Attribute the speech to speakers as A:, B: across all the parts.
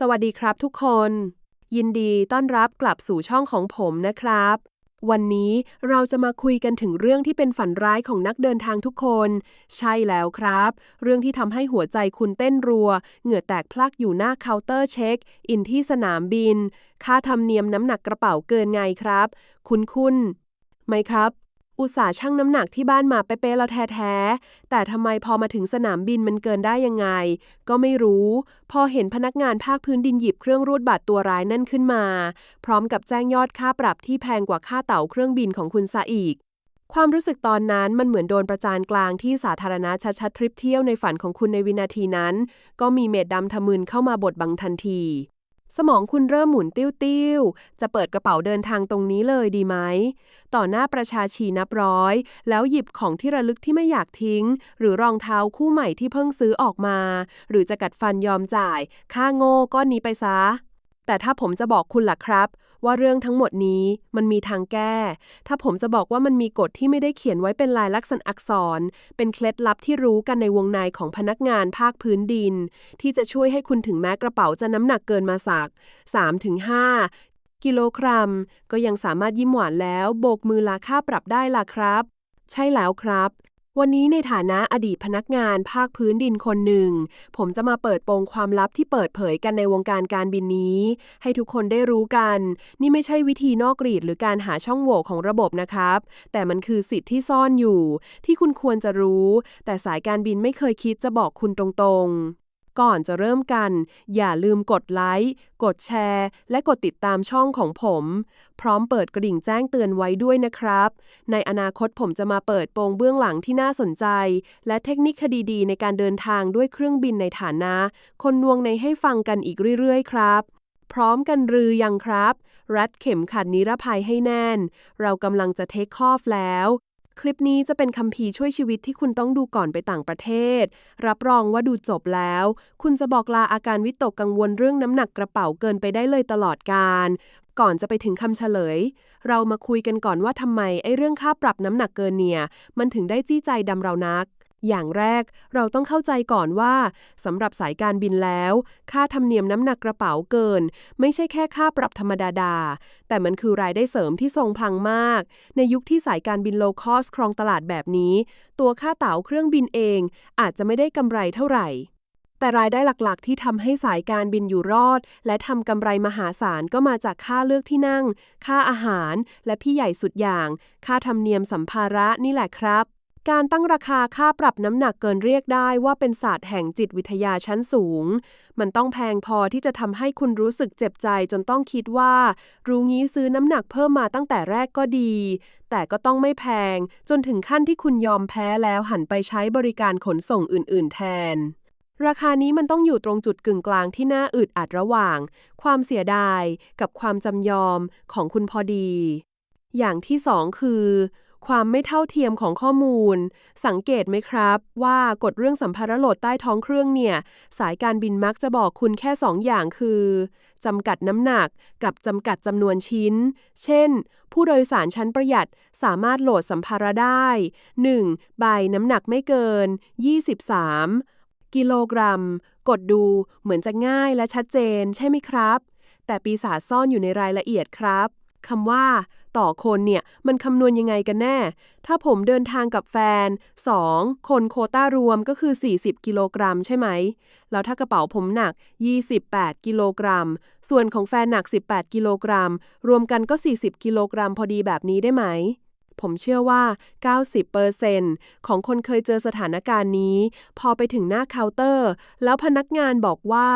A: สวัสดีครับทุกคน ยินดีต้อนรับกลับสู่ช่องของผมนะครับ วันนี้เราจะมาคุยกันถึงเรื่องที่เป็นฝันร้ายของนักเดินทางทุกคน ใช่แล้วครับ เรื่องที่ทำให้หัวใจคุณเต้นรัว เหงื่อแตกพลักอยู่หน้าเคาน์เตอร์เช็ค อินที่สนามบิน ค่าธรรมเนียมน้ำหนักกระเป๋าเกินไงครับ คุณคุณไหมครับ อุตส่าห์ชั่งน้ำหนักที่บ้านมาเป๊ะๆแล้วแท้ๆ แต่ทำไมพอมาถึงสนามบินมันเกินได้ยังไง ก็ไม่รู้ พอเห็นพนักงานภาคพื้นดินหยิบเครื่องรูดบัตรตัวร้ายนั่นขึ้นมา พร้อมกับแจ้งยอดค่าปรับที่แพงกว่าค่าเต่าเครื่องบินของคุณซะอีก ความรู้สึกตอนนั้นมันเหมือนโดนประจานกลางที่สาธารณะชัดๆทริปเที่ยวในฝันของคุณในวินาทีนั้น ก็มีเม็ดดำทะมึนเข้ามาบดบังทันที สมองคุณเริ่มหมุนติ้วๆ จะเปิดกระเป๋าเดินทางตรงนี้เลยดีไหม ต่อหน้าประชาชีนับร้อย แล้วหยิบของที่ระลึกที่ไม่อยากทิ้ง หรือรองเท้าคู่ใหม่ที่เพิ่งซื้อออกมา หรือจะกัดฟันยอมจ่าย ค่าโง่ก้อนนี้ไปซะ แต่ถ้าผมจะบอกคุณล่ะครับ ว่าเรื่องทั้งหมดนี้มันมีทางแก้ ถ้าผมจะบอกว่ามันมีกฎที่ไม่ได้เขียนไว้เป็นลายลักษณ์อักษร เป็นเคล็ดลับที่รู้กันในวงในของพนักงานภาคพื้นดิน ที่จะช่วยให้คุณถึงแม้กระเป๋าจะน้ำหนักเกินมาสัก 3-5 กิโลกรัม ก็ยังสามารถยิ้มหวานแล้วโบกมือลาค่าปรับได้ล่ะครับ ใช่แล้วครับ วันนี้ในฐานะอดีตพนักงานภาคพื้นดินคนหนึ่ง ผมจะมาเปิดโปงความลับที่เปิดเผยกันในวงการการบินนี้ ให้ทุกคนได้รู้กัน นี่ไม่ใช่วิธีนอกรีดหรือการหาช่องโหว่ของระบบนะครับ แต่มันคือสิทธิ์ที่ซ่อนอยู่ ที่คุณควรจะรู้ แต่สายการบินไม่เคยคิดจะบอกคุณตรงๆ ก่อนจะเริ่มกัน อย่าลืมกดไลค์ กดแชร์ และกดติดตามช่องของผม พร้อมเปิดกระดิ่งแจ้งเตือนไว้ด้วยนะครับ ในอนาคตผมจะมาเปิดโปงเบื้องหลังที่น่าสนใจ และเทคนิคคดีดีในการเดินทางด้วยเครื่องบินในฐานะ คนนวงในให้ฟังกันอีกเรื่อยๆ ครับพร้อมกันรือยังครับ รัดเข็มขัดนิรภัยให้แน่น เรากำลังจะเทคคอฟแล้ว คลิปนี้จะเป็นคัมภีร์ช่วยชีวิตที่คุณต้องดูก่อนไปต่างประเทศ รับรองว่าดูจบแล้ว คุณจะบอกลาอาการวิตกกังวลเรื่องน้ำหนักกระเป๋าเกินไปได้เลยตลอดการ ก่อนจะไปถึงคำเฉลย เรามาคุยกันก่อนว่าทำไมไอ้เรื่องค่าปรับน้ำหนักเกินเนี่ย มันถึงได้จี้ใจดำเรานัก อย่างแรกเราต้องเข้าใจก่อนว่าสำหรับสายการบินแล้ว ค่าธรรมเนียมน้ำหนักกระเป๋าเกิน ไม่ใช่แค่ค่าปรับธรรมดาดา แต่มันคือรายได้เสริมที่ทรงพลังมาก ในยุคที่สายการบินโลคอสครองตลาดแบบนี้ ตัวค่าเต๋าเครื่องบินเอง อาจจะไม่ได้กำไรเท่าไหร่ แต่รายได้หลักๆ ที่ทำให้สายการบินอยู่รอด และทำกำไรมหาศาลก็มาจากค่าเลือกที่นั่ง ค่าอาหาร และพี่ใหญ่สุดอย่าง ค่าธรรมเนียมสัมภาระนี่แหละครับ การตั้งราคาค่าปรับน้ำหนักเกินเรียกได้ว่าเป็นศาสตร์แห่งจิตวิทยาชั้นสูง มันต้องแพงพอที่จะทำให้คุณรู้สึกเจ็บใจจนต้องคิดว่า รู้งี้ซื้อน้ำหนักเพิ่มมาตั้งแต่แรกก็ดี แต่ก็ต้องไม่แพง จนถึงขั้นที่คุณยอมแพ้แล้วหันไปใช้บริการขนส่งอื่น ๆ แทน ราคานี้มันต้องอยู่ตรงจุดกึ่งกลางที่น่าอึดอัดระหว่าง ความเสียดาย กับความจำยอมของคุณพอดี อย่างที่สองคือ ความไม่เท่าเทียมของข้อมูล สังเกตไหมครับ ว่ากฎเรื่องสัมภาระโหลดใต้ท้องเครื่องเนี่ย สายการบินมักจะบอกคุณแค่สองอย่างคือจำกัดน้ำหนักกับจำกัดจำนวนชิ้น เช่น ผู้โดยสารชั้นประหยัดสามารถโหลดสัมภาระได้ 1. ใบน้ำหนักไม่เกิน 23 กิโลกรัม กดดูเหมือนจะง่ายและชัดเจนใช่ไหมครับ แต่ปีศาจซ่อนอยู่ในรายละเอียดครับคำว่า ต่อคนเนี่ย มันคำนวณยังไงกันแน่ ถ้าผมเดินทางกับแฟน 2. คนโคต้ารวมก็คือ 40 กิโลกรัมใช่ไหม แล้วถ้ากระเป๋าผมหนัก 28 กิโลกรัม ส่วนของแฟนหนัก 18 กิโลกรัม รวมกันก็ 40 กิโลกรัมพอดีแบบนี้ได้ไหม ผมเชื่อว่า 90%ของคนเคยเจอสถานการณ์นี้ พอไปถึงหน้าเคาน์เตอร์ แล้วพนักงานบอกว่า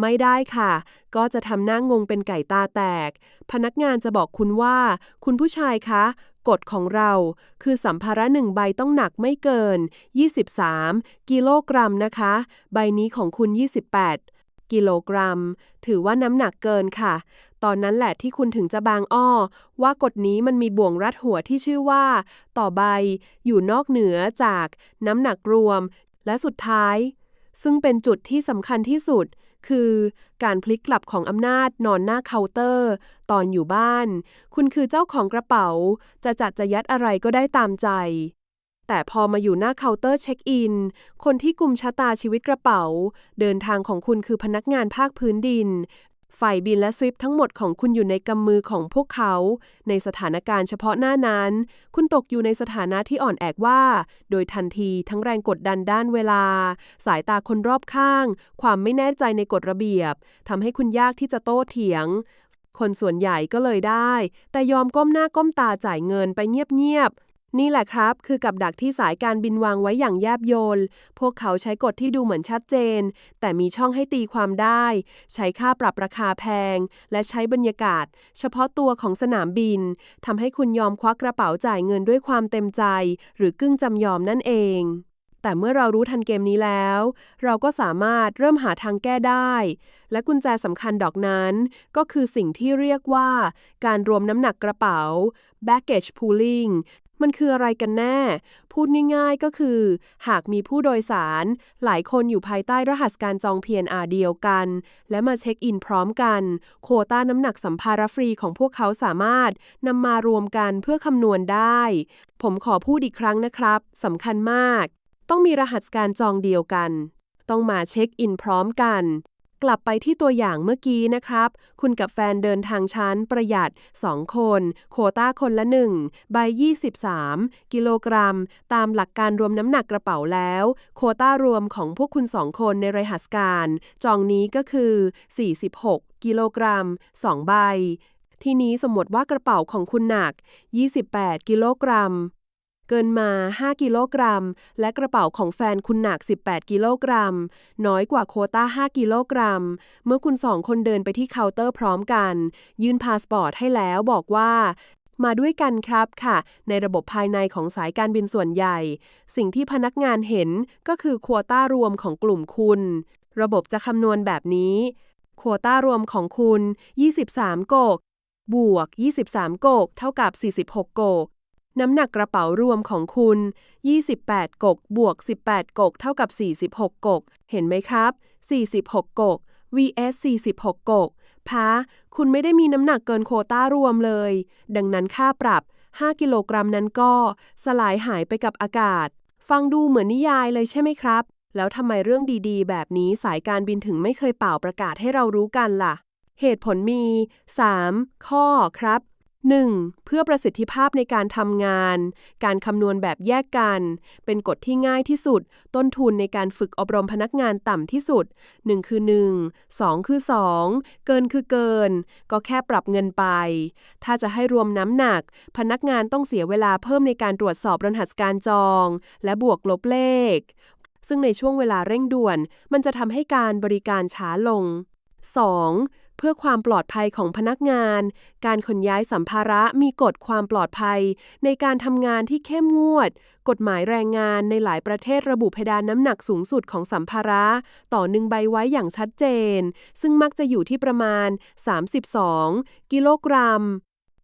A: ไม่ได้ค่ะ ก็จะทำหน้างงเป็นไก่ตาแตก พนักงานจะบอกคุณว่า คุณผู้ชายคะกฎของเรา คือสัมภาระหนึ่งใบต้องหนักไม่เกิน 23 กิโลกรัมนะคะ ใบนี้ของคุณ 28 กิโลกรัม ถือว่าน้ำหนักเกินค่ะ ตอนนั้นแหละที่คุณถึงจะบางอ้อ ว่ากฎนี้มันมีบ่วงรัดหัวที่ชื่อว่า ต่อใบ อยู่นอกเหนือจาก น้ำหนักรวม และสุดท้าย ซึ่งเป็นจุดที่สำคัญที่สุด คือการพลิกกลับของอำนาจนอนหน้าเคาน์เตอร์ ตอนอยู่บ้าน คุณคือเจ้าของกระเป๋า จะจัดจะยัดอะไรก็ได้ตามใจแต่พอมาอยู่หน้าเคาน์เตอร์เช็คอิน คนที่กุมชะตาชีวิตกระเป๋า เดินทางของคุณคือพนักงานภาคพื้นดิน ฝ่ายบินและสวิฟทั้งหมดของคุณอยู่ในกำมือของพวกเขา ในสถานการณ์เฉพาะหน้านั้น คุณตกอยู่ในสถานะที่อ่อนแอกว่า โดยทันทีทั้งแรงกดดันด้านเวลา สายตาคนรอบข้าง ความไม่แน่ใจในกฎระเบียบทำให้คุณยากที่จะโต้เถียง คนส่วนใหญ่ก็เลยได้ แต่ยอมก้มหน้าก้มตาจ่ายเงินไปเงียบๆ นี่แหละครับ คือกับดักที่สายการบินวางไว้อย่างแยบยลพวกเขาใช้กฎที่ดูเหมือนชัดเจน แต่มีช่องให้ตีความได้ ใช้ค่าปรับราคาแพง และใช้บรรยากาศ เฉพาะตัวของสนามบินทำให้คุณยอมควักกระเป๋าจ่ายเงินด้วยความเต็มใจ หรือกึ่งจำยอมนั่นเองแต่เมื่อเรารู้ทันเกมนี้แล้ว เราก็สามารถเริ่มหาทางแก้ได้ และกุญแจสำคัญดอกนั้น ก็คือสิ่งที่เรียกว่า การรวมน้ำหนักกระเป๋า baggage pooling มันคืออะไรกันแน่ พูดง่ายๆก็คือ หากมีผู้โดยสาร หลายคนอยู่ภายใต้รหัสการจอง PNR เดียวกัน และมาเช็คอินพร้อมกัน โควต้าน้ำหนักสัมภาระฟรีของพวกเขาสามารถนำมารวมกันเพื่อคำนวณได้ ผมขอพูดอีกครั้งนะครับสำคัญมาก ต้องมีรหัสการจองเดียวกัน ต้องมาเช็คอินพร้อมกัน กลับไปที่ตัวอย่างเมื่อกี้นะครับ คุณกับแฟนเดินทางชั้นประหยัด 2 คน โคต้าคนละ 1 ใบ 23 กิโลกรัม ตามหลักการรวมน้ำหนักกระเป๋าแล้ว โคต้ารวมของพวกคุณ 2 คนในรหัสการ จองนี้ก็คือ 46 กิโลกรัม 2 ใบ ทีนี้สมมติว่ากระเป๋าของคุณหนัก 28 กิโลกรัม เกินมา 5 กิโลกรัม และกระเป๋าของแฟนคุณหนัก 18 กิโลกรัม น้อยกว่าโคต้า 5 กิโลกรัม เมื่อคุณสองคนเดินไปที่เคาน์เตอร์พร้อมกัน ยื่นพาสปอร์ตให้แล้วบอกว่า มาด้วยกันครับค่ะ ในระบบภายในของสายการบินส่วนใหญ่ สิ่งที่พนักงานเห็นก็คือโควต้ารวมของกลุ่มคุณ ระบบจะคำนวณแบบนี้โควต้ารวมของคุณ 23 โกก บวก 23 โกก เท่ากับ 46 โกก น้ำหนักกระเป๋ารวมของคุณ 28 กกบวก 18 กก เท่ากับ 46 กก เห็นไหมครับ 46 กก vs 46 กกพะคุณไม่ได้มีน้ำหนักเกินโคต้ารวมเลย ดังนั้นค่าปรับ 5 กิโลกรัมนั้นก็ สลายหายไปกับอากาศ ฟังดูเหมือนนิยายเลยใช่ไหมครับ แล้วทำไมเรื่องดีๆ แบบนี้สายการบินถึงไม่เคยเป่าประกาศให้เรารู้กันล่ะ เหตุผลมี 3 ข้อครับ 1. เพื่อประสิทธิภาพในการทำงาน การคำนวณแบบแยกกัน เป็นกฎที่ง่ายที่สุด ต้นทุนในการฝึกอบรมพนักงานต่ำที่สุด 1 คือ 1 2 คือ 2 เกินคือเกิน ก็แค่ปรับเงินไป ถ้าจะให้รวมน้ำหนัก พนักงานต้องเสียเวลาเพิ่มในการตรวจสอบรหัสการจอง และบวกลบเลข ซึ่งในช่วงเวลาเร่งด่วน มันจะทำให้การบริการช้าลง 2. เพื่อความปลอดภัยของพนักงาน การขนย้ายสัมภาระมีกฎความปลอดภัย ในการทำงานที่เข้มงวด กฎหมายแรงงานในหลายประเทศระบุเพดานน้ำหนักสูงสุดของสัมภาระ ต่อหนึ่งใบไว้อย่างชัดเจน ซึ่งมักจะอยู่ที่ประมาณ 32 กิโลกรัม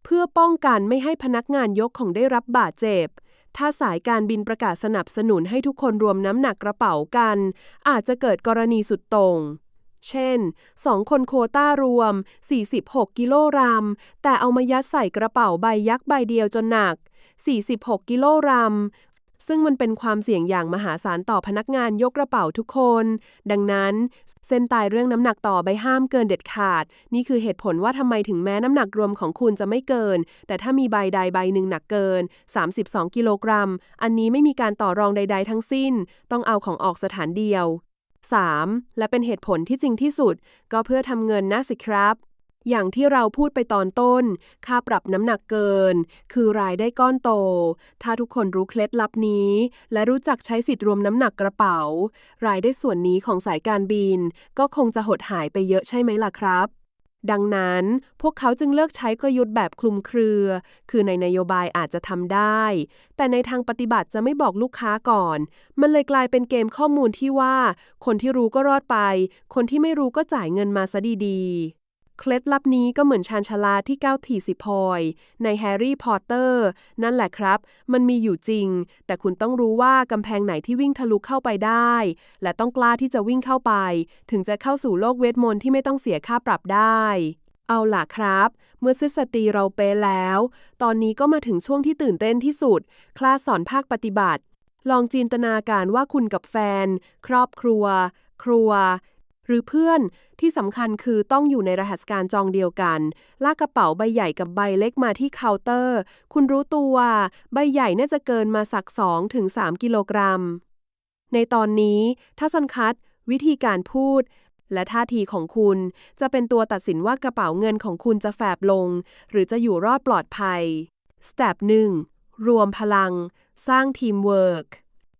A: เพื่อป้องกันไม่ให้พนักงานยกของได้รับบาดเจ็บถ้าสายการบินประกาศสนับสนุนให้ทุกคนรวมน้ำหนักกระเป๋ากัน อาจจะเกิดกรณีสุดโต่ง เช่น 2 คนโคต้ารวม 46 กิโลกรัม แต่เอามายัดใส่กระเป๋าใบยักษ์ใบเดียวจนหนัก 46 กิโลกรัม ซึ่งมันเป็นความเสี่ยงอย่างมหาศาลต่อพนักงานยกกระเป๋าทุกคน ดังนั้น เส้นตายเรื่องน้ำหนักต่อใบห้ามเกินเด็ดขาด นี่คือเหตุผลว่าทำไมถึงแม้น้ำหนักรวมของคุณจะไม่เกิน แต่ถ้ามีใบใดใบหนึ่งหนักเกิน 32 กิโลกรัม อันนี้ไม่มีการต่อรองใด ๆ ทั้งสิ้น ต้องเอาของออกสถานเดียว 3. และเป็นเหตุผลที่จริงที่สุด ก็เพื่อทำเงินนะสิครับ อย่างที่เราพูดไปตอนต้น ค่าปรับน้ำหนักเกิน คือรายได้ก้อนโต ถ้าทุกคนรู้เคล็ดลับนี้ และรู้จักใช้สิทธิ์รวมน้ำหนักกระเป๋า รายได้ส่วนนี้ของสายการบิน ก็คงจะหดหายไปเยอะใช่ไหมล่ะครับ ดังนั้นพวกเขาจึงเลิกใช้กลยุทธ์แบบคลุมเครือ คือในนโยบายอาจจะทำได้ แต่ในทางปฏิบัติจะไม่บอกลูกค้าก่อน มันเลยกลายเป็นเกมข้อมูลที่ว่า คนที่รู้ก็รอดไป คนที่ไม่รู้ก็จ่ายเงินมาซะดีๆ เคล็ดลับนี้ก็เหมือนชานชาลาที่ก้าวถี่สิพอย ในแฮร์รี่พอตเตอร์ นั่นแหละครับ มันมีอยู่จริง แต่คุณต้องรู้ว่ากำแพงไหนที่วิ่งทะลุเข้าไปได้ และต้องกล้าที่จะวิ่งเข้าไป ถึงจะเข้าสู่โลกเวทมนต์ที่ไม่ต้องเสียค่าปรับได้ เอาล่ะครับ เมื่อทฤษฎีเราเปแล้ว ตอนนี้ก็มาถึงช่วงที่ตื่นเต้นที่สุด คลาสสอนภาคปฏิบัติ ลองจินตนาการว่าคุณกับแฟน ครอบครัว ครัว หรือเพื่อน ที่สำคัญคือต้องอยู่ในรหัสการจองเดียวกัน ลากกระเป๋าใบใหญ่กับใบเล็กมาที่เคาน์เตอร์ คุณรู้ตัวใบใหญ่น่าจะเกินมาสัก 2-3 กิโลกรัม ในตอนนี้ถ้าซันคัดวิธีการพูด และท่าทีของคุณจะเป็นตัวตัดสินว่ากระเป๋าเงินของคุณจะแฟบลง หรือจะอยู่รอดปลอดภัย สเต็ปหนึ่งรวมพลัง สร้างทีมเวิร์ก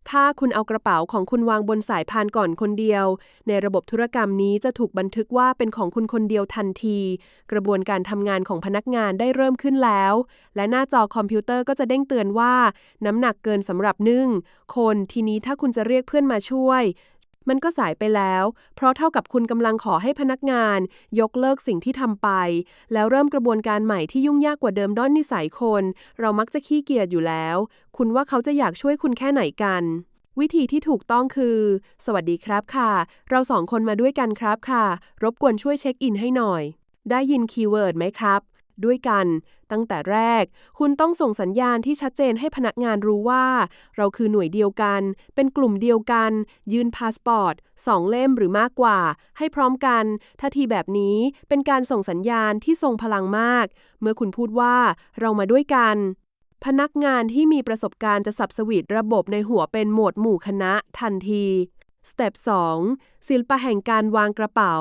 A: ถ้าคุณเอากระเป๋าของคุณวางบนสายพานก่อนคนเดียว ในระบบธุรกรรมนี้จะถูกบันทึกว่าเป็นของคุณคนเดียวทันที กระบวนการทำงานของพนักงานได้เริ่มขึ้นแล้ว และหน้าจอคอมพิวเตอร์ก็จะเด้งเตือนว่า น้ำหนักเกินสำหรับนึ่งคนทีนี้ถ้าคุณจะเรียกเพื่อนมาช่วย มันก็สายไปแล้ว เพราะเท่ากับคุณกำลังขอให้พนักงาน ยกเลิกสิ่งที่ทำไป แล้วเริ่มกระบวนการใหม่ที่ยุ่งยากกว่าเดิมด้อนนิสัยคน เรามักจะขี้เกียจอยู่แล้ว คุณว่าเขาจะอยากช่วยคุณแค่ไหนกัน วิธีที่ถูกต้องคือ สวัสดีครับค่ะ เราสองคนมาด้วยกันครับค่ะ รบกวนช่วยเช็คอินให้หน่อย ได้ยินคีย์เวิร์ดไหมครับ ด้วยกัน ตั้งแต่แรก คุณต้องส่งสัญญาณที่ชัดเจนให้พนักงานรู้ว่า เราคือหน่วยเดียวกัน เป็นกลุ่มเดียวกัน ยื่นพาสปอร์ตสองเล่มหรือมากกว่า ให้พร้อมกันท่าทีแบบนี้เป็นการส่งสัญญาณที่ทรงพลังมาก เมื่อคุณพูดว่าเรามาด้วยกันพนักงานที่มีประสบการณ์จะสับสวิตระบบในหัวเป็นโหมดหมู่คณะทันที สเต็ป 2 ศิลปะแห่งการวางกระเป๋า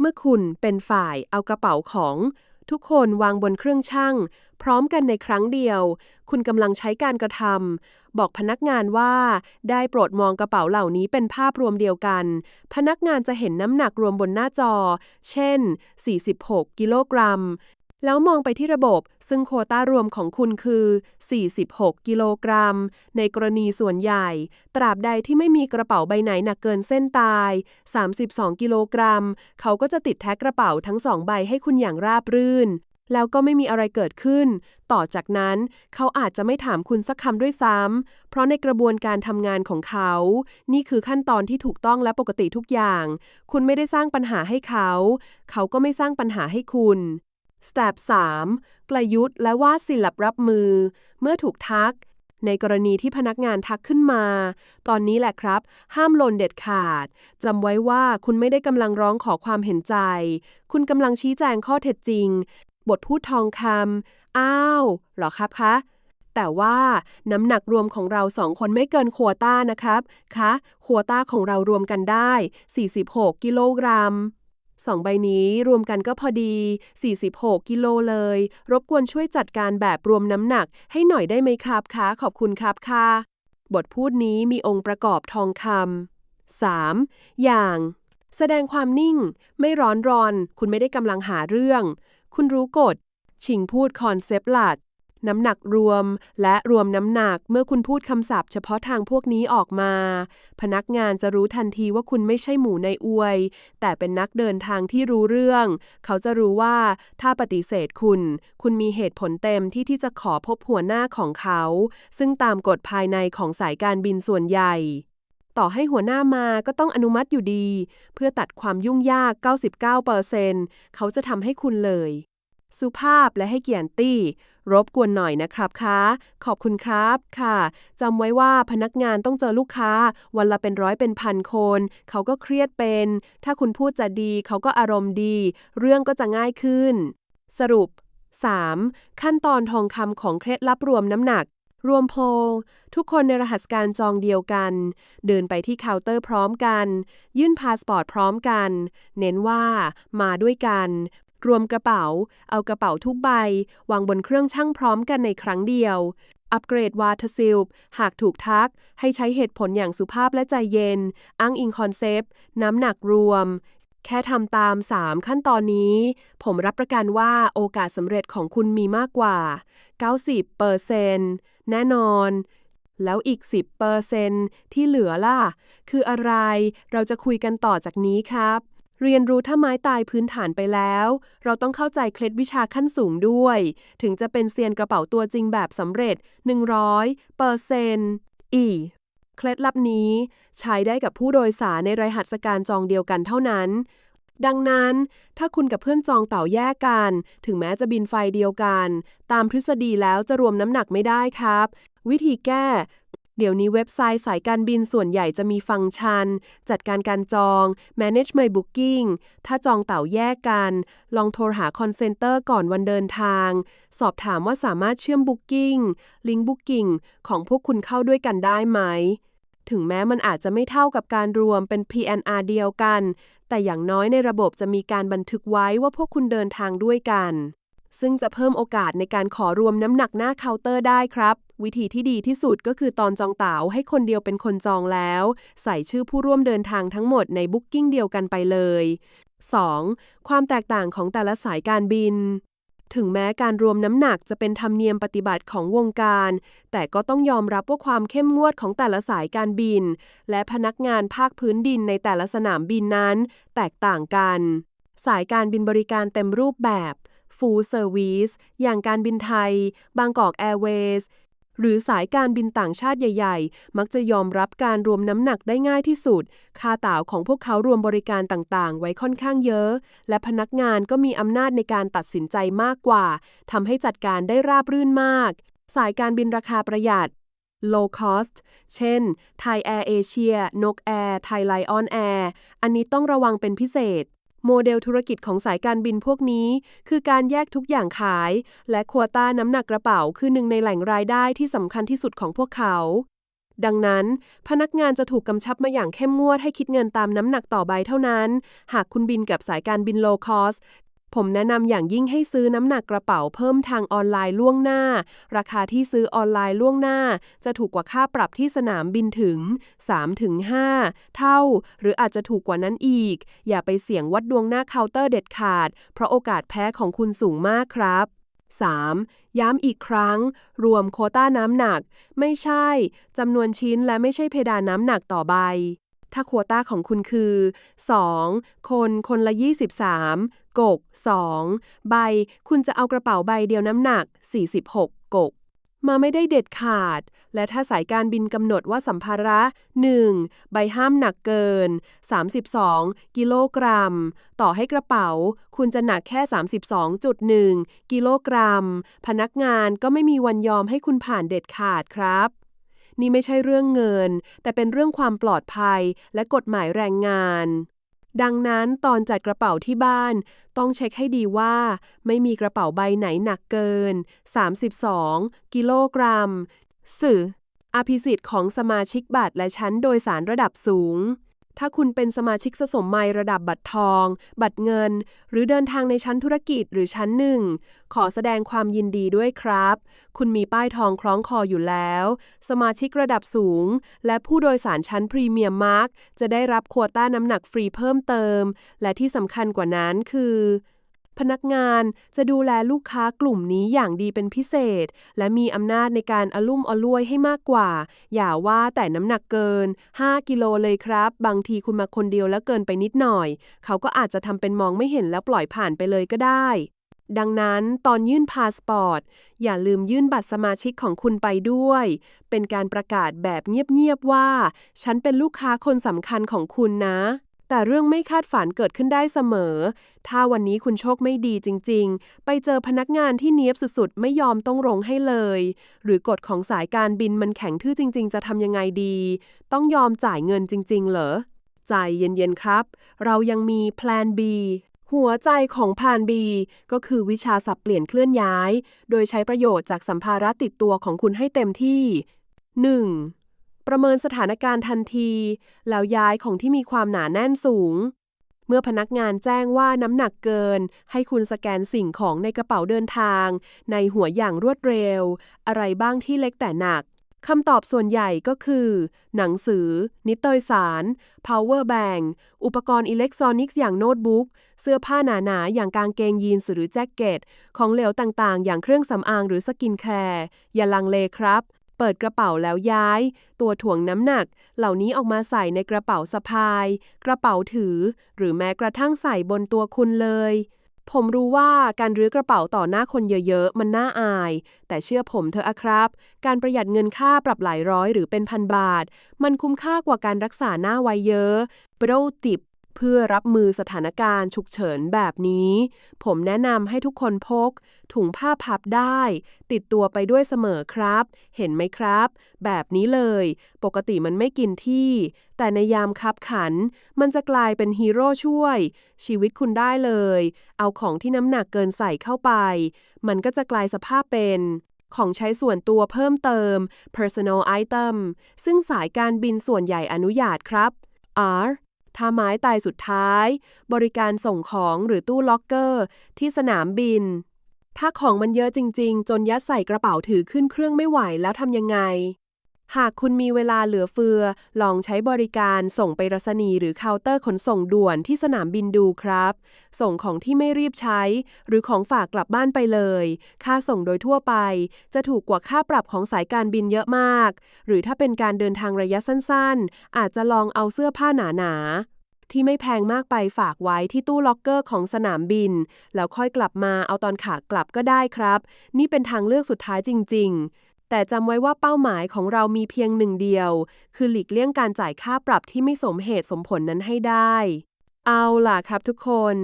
A: เมื่อคุณเป็นฝ่ายเอากระเป๋าของ ทุกคนวางบนเครื่องชั่ง พร้อมกันในครั้งเดียว คุณกำลังใช้การกระทำบอกพนักงานว่า ได้โปรดมองกระเป๋าเหล่านี้เป็นภาพรวมเดียวกัน พนักงานจะเห็นน้ำหนักรวมบนหน้าจอ เช่น 46 กิโลกรัม แล้วมองไปที่ระบบ ซึ่งโคต้ารวมของคุณคือ 46 กิโลกรัม ในกรณีส่วนใหญ่ ตราบใดที่ไม่มีกระเป๋าใบไหนหนักเกินเส้นตาย 32 กิโลกรัม เขาก็จะติดแท็กกระเป๋าทั้งสองใบให้คุณอย่างราบรื่น แล้วก็ไม่มีอะไรเกิดขึ้น ต่อจากนั้นเขาอาจจะไม่ถามคุณสักคำด้วยซ้ำ เพราะในกระบวนการทำงานของเขา นี่คือขั้นตอนที่ถูกต้องและปกติทุกอย่าง คุณไม่ได้สร้างปัญหาให้เขา เขาก็ไม่สร้างปัญหาให้คุณ สเต็ป3กลยุทธ์และวาดศิลับรับมือ เมื่อถูกทัก ในกรณีที่พนักงานทักขึ้นมา ตอนนี้แหละครับ ห้ามหล่นเด็ดขาดจำไว้ว่าคุณไม่ได้กำลังร้องขอความเห็นใจ คุณกำลังชี้แจงข้อเท็จจริง บทพูดทองคำอ้าวหรอครับคะแต่ว่าน้ำหนักรวมของเราสองคนไม่เกินควต้านะครับ คะ ควต้าของเรารวมกันได้ 46 กิโลกรัม สองใบนี้รวมกันก็พอดี 46 กิโลเลย รบกวนช่วยจัดการแบบรวมน้ำหนัก ให้หน่อยได้ไหมครับคะขอบคุณครับค่ะบทพูดนี้มีองค์ประกอบทองคำ 3. อย่าง แสดงความนิ่ง ไม่ร้อนรอน คุณไม่ได้กำลังหาเรื่อง คุณรู้กฎ ชิงพูดคอนเซปต์หลัก น้ำหนักรวม และรวมน้ำหนักเมื่อคุณพูดคำศัพท์เฉพาะทางพวกนี้ออกมา พนักงานจะรู้ทันทีว่าคุณไม่ใช่หมูในอวย แต่เป็นนักเดินทางที่รู้เรื่อง เขาจะรู้ว่าถ้าปฏิเสธคุณ คุณมีเหตุผลเต็มที่ที่จะขอพบหัวหน้าของเขา ซึ่งตามกฎภายในของสายการบินส่วนใหญ่ต่อให้หัวหน้ามาก็ต้องอนุมัติอยู่ดี เพื่อตัดความยุ่งยาก 99%เขาจะทำให้คุณเลย สุภาพและให้เกียรติ รบกวนหน่อยนะครับคะขอบคุณครับค่ะจำไว้ว่าพนักงานต้องเจอลูกค้า วันละเป็นร้อยเป็นพันคน เขาก็เครียดเป็น ถ้าคุณพูดจะดี เขาก็อารมณ์ดี เรื่องก็จะง่ายขึ้น สรุป 3. ขั้นตอนทองคำของเคล็ดลับรวมน้ำหนัก รวมโพลทุกคนในรหัสการจองเดียวกัน เดินไปที่เคาน์เตอร์พร้อมกัน ยื่นพาสปอร์ตพร้อมกัน เน้นว่า มาด้วยกัน รวมกระเป๋า เอากระเป๋าทุกใบ วางบนเครื่องชั่งพร้อมกันในครั้งเดียว อัปเกรดวาทซิลหากถูกทัก ให้ใช้เหตุผลอย่างสุภาพและใจเย็น อ้างอิงคอนเซปต์ น้ำหนักรวม แค่ทำตาม 3 ขั้นตอนนี้ ผมรับประกันว่าโอกาสสำเร็จของคุณมีมากกว่า 90เปอร์เซนแน่นอนแล้วอีก 10เปอร์เซนที่เหลือล่ะ คืออะไร เราจะคุยกันต่อจากนี้ครับ เรียนรู้ถ้าไม้ตายพื้นฐานไปแล้ว เราต้องเข้าใจเคล็ดวิชาขั้นสูงด้วย ถึงจะเป็นเซียนกระเป๋าตัวจริงแบบสำเร็จ 100เปอร์เซนอีเคล็ดลับนี้ใช้ได้กับผู้โดยสารในรหัสการจองเดียวกันเท่านั้น ดังนั้น ถ้าคุณกับเพื่อนจองเต่าแยกกัน ถึงแม้จะบินไฟเดียวกัน ตามทฤษฎีแล้วจะรวมน้ำหนักไม่ได้ครับ วิธีแก้ เดี๋ยวนี้เว็บไซต์สายการบินส่วนใหญ่จะมีฟังก์ชัน จัดการการจอง manage my booking ถ้าจองเต่าแยกกัน ลองโทรหา call center ก่อนวันเดินทาง สอบถามว่าสามารถเชื่อม booking ลิงก์ booking ของพวกคุณเข้าด้วยกันได้ไหม ถึงแม้มันอาจจะไม่เท่ากับการรวมเป็น PNR เดียวกัน แต่อย่างน้อยในระบบจะมีการบันทึกไว้ว่าพวกคุณเดินทางด้วยกัน ซึ่งจะเพิ่มโอกาสในการขอรวมน้ำหนักหน้าเคาน์เตอร์ได้ครับ วิธีที่ดีที่สุดก็คือตอนจองเต๋าให้คนเดียวเป็นคนจองแล้ว ใส่ชื่อผู้ร่วมเดินทางทั้งหมดในบุ๊กกิ้งเดียวกันไปเลย 2. ความแตกต่างของแต่ละสายการบินถึงแม้การรวมน้ำหนักจะเป็นธรรมเนียมปฏิบัติของวงการ แต่ก็ต้องยอมรับว่าความเข้มงวดของแต่ละสายการบิน และพนักงานภาคพื้นดินในแต่ละสนามบินนั้น แตกต่างกัน สายการบินบริการเต็มรูปแบบ Full Service อย่างการบินไทย บางกอกแอร์เวย์หรือสายการบินต่างชาติใหญ่ ๆ มักจะยอมรับการรวมน้ำหนักได้ง่ายที่สุด ค่าต่าวของพวกเขารวมบริการต่างๆ ไว้ค่อนข้างเยอะ และพนักงานก็มีอำนาจในการตัดสินใจมากกว่า ทำให้จัดการได้ราบรื่นมาก สายการบินราคาประหยัด low cost เช่น Thai Air Asia นก Air Thai Lion Air อันนี้ต้องระวังเป็นพิเศษ โมเดลธุรกิจของสายการบินพวกนี้ คือการแยกทุกอย่างขาย และควต้าน้ำหนักกระเป๋าคือหนึ่งในแหล่งรายได้ที่สำคัญที่สุดของพวกเขา ดังนั้น พนักงานจะถูกกำชับมาอย่างเข้มงวดให้คิดเงินตามน้ำหนักต่อใบเท่านั้น หากคุณบินกับสายการบินโลคอส ผมแนะนำอย่างยิ่งให้ซื้อน้ำหนักกระเป๋าเพิ่มทางออนไลน์ล่วงหน้า ราคาที่ซื้อออนไลน์ล่วงหน้า จะถูกกว่าค่าปรับที่สนามบินถึง 3-5 เท่า หรืออาจจะถูกกว่านั้นอีก อย่าไปเสี่ยงวัดดวงหน้าเคาน์เตอร์เด็ดขาด เพราะโอกาสแพ้ของคุณสูงมากครับ 3. ย้ำอีกครั้ง รวมโคต้าน้ำหนัก ไม่ใช่จำนวนชิ้นและไม่ใช่เพดานน้ำหนักต่อใบถ้าโควต้าของคุณคือ 2 คนคนละ 23 กก 2 ใบ คุณจะเอากระเป๋าใบเดียวน้ำหนัก 46 กก มาไม่ได้เด็ดขาด และถ้าสายการบินกำหนดว่าสัมภาระ 1. ใบห้ามหนักเกิน 32 กิโลกรัม ต่อให้กระเป๋า คุณจะหนักแค่ 32.1 กิโลกรัม พนักงานก็ไม่มีวันยอมให้คุณผ่านเด็ดขาดครับนี่ไม่ใช่เรื่องเงิน แต่เป็นเรื่องความปลอดภัยและกฎหมายแรงงาน ดังนั้นตอนจัดกระเป๋าที่บ้าน ต้องเช็คให้ดีว่า ไม่มีกระเป๋าใบไหนหนักเกิน 32 กิโลกรัม สื่ออภิสิทธิ์ของสมาชิกบัตรและชั้นโดยสารระดับสูง ถ้าคุณเป็นสมาชิกสะสมไมล์ระดับบัตรทอง บัตรเงิน หรือเดินทางในชั้นธุรกิจหรือชั้นหนึ่ง ขอแสดงความยินดีด้วยครับ คุณมีป้ายทองคล้องคออยู่แล้ว สมาชิกระดับสูง และผู้โดยสารชั้นพรีเมียมมาร์กจะได้รับควต้าน้ำหนักฟรีเพิ่มเติม และที่สำคัญกว่านั้นคือ พนักงานจะดูแลลูกค้ากลุ่มนี้อย่างดีเป็นพิเศษ และมีอำนาจในการอลุ่มอล่วยให้มากกว่า อย่าว่าแต่น้ำหนักเกิน 5 กิโลเลยครับ บางทีคุณมาคนเดียวแล้วเกินไปนิดหน่อย เขาก็อาจจะทำเป็นมองไม่เห็นแล้วปล่อยผ่านไปเลยก็ได้ ดังนั้นตอนยื่นพาสปอร์ต อย่าลืมยื่นบัตรสมาชิกของคุณไปด้วย เป็นการประกาศแบบเงียบๆว่า ฉันเป็นลูกค้าคนสำคัญของคุณนะ แต่เรื่องไม่คาดฝันเกิดขึ้นได้เสมอ ถ้าวันนี้คุณโชคไม่ดีจริง ๆ ไปเจอพนักงานที่เนียบสุดๆ ไม่ยอมต้องลงให้เลย หรือกฎของสายการบินมันแข็งทื่อจริง ๆ จะทำยังไงดี ต้องยอมจ่ายเงินจริง ๆ เหรอ ใจเย็น ๆ ครับ เรายังมี Plan B หัวใจของ Plan B ก็คือวิชาสับเปลี่ยนเคลื่อนย้าย โดยใช้ประโยชน์จากสัมภาระติดตัวของคุณให้เต็มที่ 1. ประเมินสถานการณ์ทันที แล้วย้ายของที่มีความหนาแน่นสูง เมื่อพนักงานแจ้งว่าน้ำหนักเกิน ให้คุณสแกนสิ่งของในกระเป๋าเดินทาง ในหัวอย่างรวดเร็ว อะไรบ้างที่เล็กแต่หนักคำตอบส่วนใหญ่ก็คือ หนังสือ นิตยสาร power bank อุปกรณ์อิเล็กทรอนิกส์อย่างโน้ตบุ๊ก เสื้อผ้าหนาๆ อย่างกางเกงยีนส์หรือแจ็คเก็ต ของเหลวต่างๆ อย่างเครื่องสำอางหรือสกินแคร์ อย่าลังเลครับ เปิดกระเป๋าแล้วย้าย ตัวถ่วงน้ำหนัก เหล่านี้ออกมาใส่ในกระเป๋าสะพาย กระเป๋าถือ หรือแม้กระทั่งใส่บนตัวคุณเลย ผมรู้ว่าการรื้อกระเป๋าต่อหน้าคนเยอะๆ มันน่าอาย แต่เชื่อผมเถอะอะครับ การประหยัดเงินค่าปรับหลายร้อยหรือเป็นพันบาท มันคุ้มค่ากว่าการรักษาหน้าไว้เยอะ โปรติป เพื่อรับมือสถานการณ์ฉุกเฉินแบบนี้ ผมแนะนำให้ทุกคนพก ถุงผ้าพับได้ ติดตัวไปด้วยเสมอครับ เห็นไหมครับ แบบนี้เลย ปกติมันไม่กินที่ แต่ในยามคับขัน มันจะกลายเป็นฮีโร่ช่วย ชีวิตคุณได้เลย เอาของที่น้ำหนักเกินใส่เข้าไป มันก็จะกลายสภาพเป็นของใช้ส่วนตัวเพิ่มเติม personal item ซึ่งสายการบินส่วนใหญ่อนุญาตครับ R ถ้าไม้ตายสุดท้าย บริการส่งของหรือตู้ล็อกเกอร์ ที่สนามบิน ถ้าของมันเยอะจริง ๆ จนยัดใส่กระเป๋าถือขึ้นเครื่องไม่ไหวแล้วทำยังไง หากคุณมีเวลาเหลือเฟือ ลองใช้บริการส่งไปรษณีย์หรือเคาน์เตอร์ขนส่งด่วนที่สนามบินดูครับ ส่งของที่ไม่รีบใช้ หรือของฝากกลับบ้านไปเลย ค่าส่งโดยทั่วไป จะถูกกว่าค่าปรับของสายการบินเยอะมาก หรือถ้าเป็นการเดินทางระยะสั้นๆ อาจจะลองเอาเสื้อผ้าหนาๆ ที่ไม่แพงมากไปฝากไว้ที่ตู้ล็อกเกอร์ของสนามบิน แล้วค่อยกลับมาเอาตอนขากลับก็ได้ครับ นี่เป็นทางเลือกสุดท้ายจริง ๆ แต่จำไว้ว่าเป้าหมายของเรามีเพียงหนึ่งเดียว คือหลีกเลี่ยงการจ่ายค่าปรับที่ไม่สมเหตุสมผลนั้นให้ได้ เอาล่ะครับทุกคน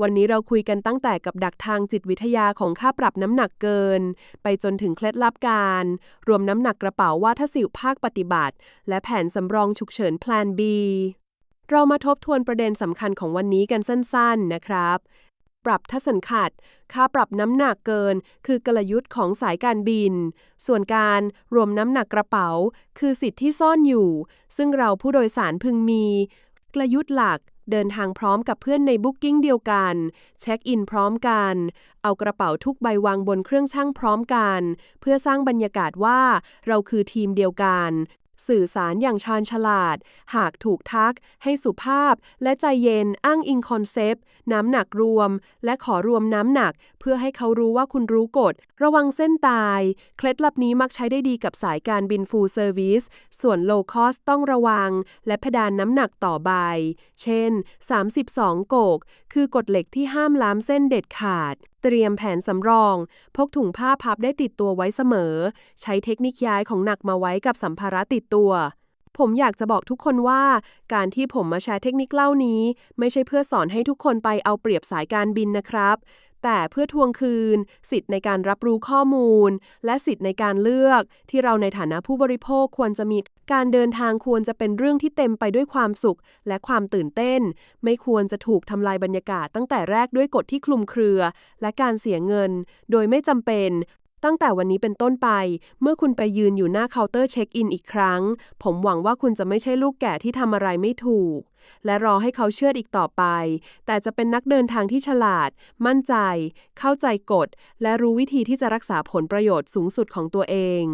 A: วันนี้เราคุยกันตั้งแต่กับดักทางจิตวิทยาของค่าปรับน้ำหนักเกิน ไปจนถึงเคล็ดลับการ รวมน้ำหนักกระเป๋าว่าถ้าสิวภาคปฏิบัติ และแผนสำรองฉุกเฉินแพลน B เรามาทบทวนประเด็นสำคัญของวันนี้กันสั้น ๆ นะครับ ปรับทัศนขัด ค่าปรับน้ำหนักเกิน คือกลยุทธ์ของสายการบิน ส่วนการรวมน้ำหนักกระเป๋า คือสิทธิ์ที่ซ่อนอยู่ ซึ่งเราผู้โดยสารพึงมี กลยุทธ์หลักเดินทางพร้อมกับเพื่อนในบุ๊กิ้งเดียวกัน เช็คอินพร้อมกัน เอากระเป๋าทุกใบวางบนเครื่องช่างพร้อมกัน เพื่อสร้างบรรยากาศว่าเราคือทีมเดียวกัน สื่อสารอย่างชาญฉลาด หากถูกทัก ให้สุภาพ และใจเย็น อ้างอิงคอนเซปต์ น้ำหนักรวม และขอรวมน้ำหนัก เพื่อให้เขารู้ว่าคุณรู้กฎ ระวังเส้นตาย เคล็ดลับนี้มักใช้ได้ดีกับสายการบิน full service ส่วน low cost ต้องระวัง และเพดานน้ำหนักต่อใบ เช่น 32 โกก คือกฎเหล็กที่ห้ามล้ามเส้นเด็ดขาด เตรียมแผนสำรอง พกถุงผ้าพับได้ติดตัวไว้เสมอ ใช้เทคนิคย้ายของหนักมาไว้กับสัมภาระติดตัวผมอยากจะบอกทุกคนว่า การที่ผมมาแชร์เทคนิคเล่านี้ ไม่ใช่เพื่อสอนให้ทุกคนไปเอาเปรียบสายการบินนะครับ แต่เพื่อทวงคืน สิทธิ์ในการรับรู้ข้อมูล และสิทธิ์ในการเลือกที่เราในฐานะผู้บริโภคควรจะมี การเดินทางควรจะเป็นเรื่องที่เต็มไปด้วยความสุข และความตื่นเต้น ไม่ควรจะถูกทำลายบรรยากาศตั้งแต่แรกด้วยกฎที่คลุมเครือ และการเสียเงิน โดยไม่จำเป็นตั้งแต่วันนี้เป็นต้นไป เมื่อคุณไปยืนอยู่หน้าเคาน์เตอร์เช็คอินอีกครั้ง ผมหวังว่าคุณจะไม่ใช่ลูกแก่ที่ทำอะไรไม่ถูก และรอให้เขาเชื่ออีกต่อไป แต่จะเป็นนักเดินทางที่ฉลาด มั่นใจ เข้าใจกฎ และรู้วิธีที่จะรักษาผลประโยชน์สูงสุดของตัวเอง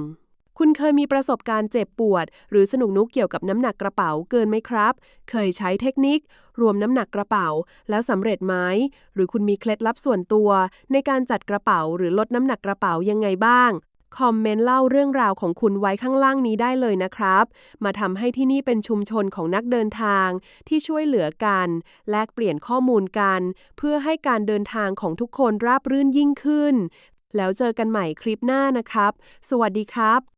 A: คุณเคยมีประสบการณ์เจ็บปวด หรือสนุกนุกเกี่ยวกับน้ำหนักกระเป๋าเกินไหมครับ เคยใช้เทคนิค รวมน้ำหนักกระเป๋า แล้วสำเร็จไหม หรือคุณมีเคล็ดลับส่วนตัว ในการจัดกระเป๋าหรือลดน้ำหนักกระเป๋ายังไงบ้าง คอมเมนต์เล่าเรื่องราวของคุณไว้ข้างล่างนี้ได้เลยนะครับ มาทำให้ที่นี่เป็นชุมชนของนักเดินทาง ที่ช่วยเหลือกัน แลกเปลี่ยนข้อมูลกัน เพื่อให้การเดินทางของทุกคนราบรื่นยิ่งขึ้น แล้วเจอกันใหม่คลิปหน้านะครับ สวัสดีครับ